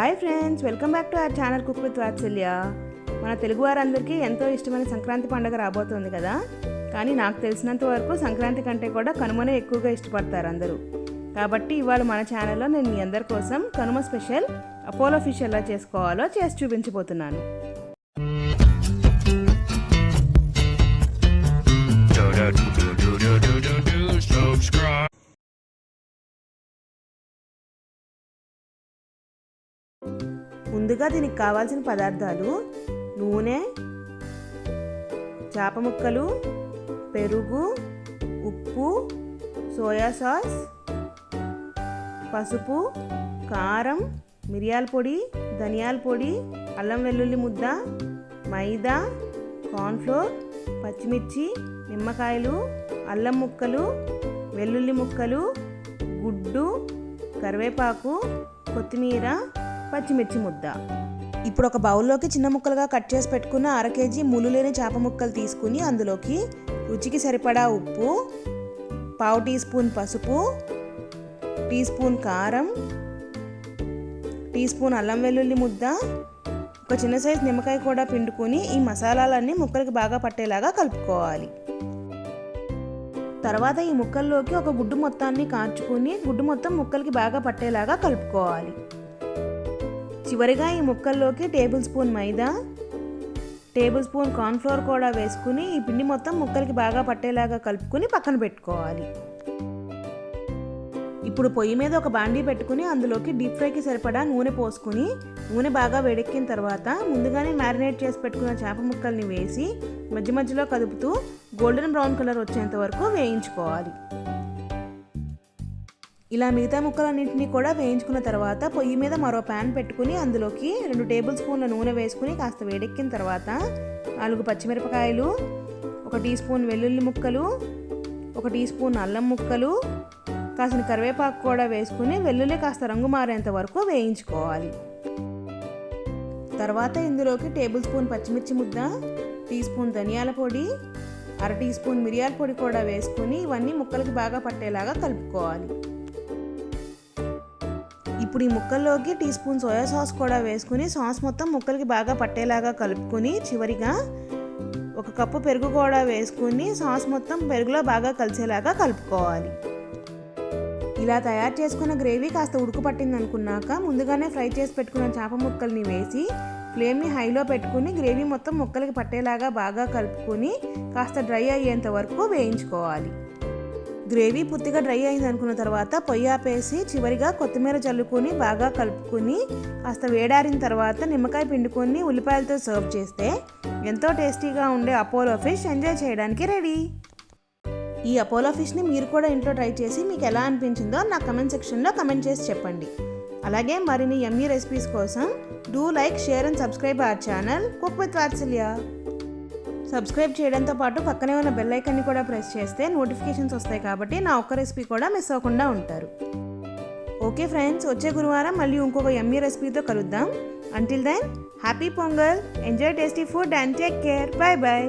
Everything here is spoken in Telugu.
Hi friends welcome back to our channel cook with Vatsalya. మన తెలుగు వారందరికీ ఎంతో ఇష్టమైన సంక్రాంతి పండుగ రాబోతోంది కదా? కానీ నాకు తెలిసినంత వరకు సంక్రాంతి కంటే కూడా కనుమనే ఎక్కువగా ఇష్టపడతారు అందరూ. కాబట్టి ఇవాళ మన ఛానల్లో నేను మీ అందరి కోసం కనుమ స్పెషల్ అపోలో ఫిష్ ఎలా చేసుకోవాలో చేసి చూపించబోతున్నాను. ముందుగా దీనికి కావాల్సిన పదార్థాలు నూనె చేప ముక్కలు పెరుగు ఉప్పు సోయా సాస్ పసుపు కారం మిరియాల పొడి ధనియాల పొడి అల్లం వెల్లుల్లి ముద్ద మైదా కార్న్ఫ్లోర్ పచ్చిమిర్చి నిమ్మకాయలు అల్లం ముక్కలు వెల్లుల్లి ముక్కలు గుడ్డు కరివేపాకు కొత్తిమీర పచ్చిమిర్చి ముద్ద. ఇప్పుడు ఒక బౌల్లోకి చిన్న ముక్కలుగా కట్ చేసి పెట్టుకున్న అర కేజీ ముళ్ళు లేని చేప ముక్కలు తీసుకుని అందులోకి రుచికి సరిపడా ఉప్పు పావు టీ స్పూన్ పసుపు టీ స్పూన్ కారం టీ స్పూన్ అల్లం వెల్లుల్లి ముద్ద ఒక చిన్న సైజు నిమ్మకాయ కూడా పిండుకొని ఈ మసాలాలన్నీ ముక్కలకి బాగా పట్టేలాగా కలుపుకోవాలి. తర్వాత ఈ ముక్కల్లోకి ఒక గుడ్డు మొత్తాన్ని కార్చుకుని గుడ్డు మొత్తం ముక్కలకి బాగా పట్టేలాగా కలుపుకోవాలి. చివరిగా ఈ ముక్కల్లోకి టేబుల్ స్పూన్ మైదా టేబుల్ స్పూన్ కార్న్ఫ్లోర్ కూడా వేసుకుని ఈ పిండి మొత్తం ముక్కలకి బాగా పట్టేలాగా కలుపుకుని పక్కన పెట్టుకోవాలి. ఇప్పుడు పొయ్యి మీద ఒక బాండీ పెట్టుకుని అందులోకి డీప్ ఫ్రైకి సరిపడా నూనె పోసుకుని నూనె బాగా వేడెక్కిన తర్వాత ముందుగానే మ్యారినేట్ చేసి పెట్టుకున్న చేప ముక్కల్ని వేసి మధ్య మధ్యలో కదుపుతూ గోల్డెన్ బ్రౌన్ కలర్ వచ్చేంత వరకు వేయించుకోవాలి. ఇలా మిగతా ముక్కలన్నింటినీ కూడా వేయించుకున్న తర్వాత పొయ్యి మీద మరో ప్యాన్ పెట్టుకుని అందులోకి రెండు టేబుల్ స్పూన్ల నూనె వేసుకుని కాస్త వేడెక్కిన తర్వాత నాలుగు పచ్చిమిరపకాయలు ఒక టీ స్పూన్ వెల్లుల్లి ముక్కలు ఒక టీ స్పూన్ అల్లం ముక్కలు కాసిన కరివేపాకు కూడా వేసుకుని వెల్లుల్లి కాస్త రంగు మారేంత వరకు వేయించుకోవాలి. తర్వాత ఇందులోకి టేబుల్ స్పూన్ పచ్చిమిర్చి ముద్ద టీ స్పూన్ ధనియాల పొడి అర టీ స్పూన్ మిరియాల పొడి కూడా వేసుకుని ఇవన్నీ ముక్కలకి బాగా పట్టేలాగా కలుపుకోవాలి. ఇప్పుడు ఈ ముక్కల్లోకి టీ స్పూన్ సోయా సాస్ కూడా వేసుకుని సాస్ మొత్తం ముక్కలకి బాగా పట్టేలాగా కలుపుకొని చివరిగా ఒక కప్పు పెరుగు కూడా వేసుకుని సాస్ మొత్తం పెరుగులో బాగా కలిసేలాగా కలుపుకోవాలి. ఇలా తయారు చేసుకున్న గ్రేవీ కాస్త ఉడుకు పట్టింది అనుకున్నాక ముందుగానే ఫ్రై చేసి పెట్టుకున్న చేప ముక్కల్ని వేసి ఫ్లేమ్ని హైలో పెట్టుకుని గ్రేవీ మొత్తం ముక్కలకి పట్టేలాగా బాగా కలుపుకొని కాస్త డ్రై అయ్యేంత వరకు వేయించుకోవాలి. గ్రేవీ పూర్తిగా డ్రై అయింది అనుకున్న తర్వాత పొయ్యి ఆపేసి చివరిగా కొత్తిమీర చల్లుకొని బాగా కలుపుకొని కాస్త వేడారిన తర్వాత నిమ్మకాయ పిండుకొని ఉల్లిపాయలతో సర్వ్ చేస్తే ఎంతో టేస్టీగా ఉండే అపోలో ఫిష్ ఎంజాయ్ చేయడానికి రెడీ. ఈ అపోలో ఫిష్ని మీరు కూడా ఇంట్లో ట్రై చేసి మీకు ఎలా అనిపించిందో నా కమెంట్ సెక్షన్లో కమెంట్ చేసి చెప్పండి. అలాగే మరిన్ని యమ్మీ రెసిపీస్ కోసం do like share and subscribe our channel cook with Vatsalya. Subscribe చేయడంతో పాటు పక్కనే ఉన్న బెల్ ఐకాన్ని కూడా ప్రెస్ చేస్తే నోటిఫికేషన్స్ వస్తాయి కాబట్టి నా ఒక్క రెసిపీ కూడా మిస్ అవ్వకుండా ఉంటారు. ఓకే ఫ్రెండ్స్ వచ్చే గురువారం మళ్ళీ ఇంకొక ఎమ్మీ రెసిపీతో కలుద్దాం. Until then happy Pongal enjoy tasty food and take care bye bye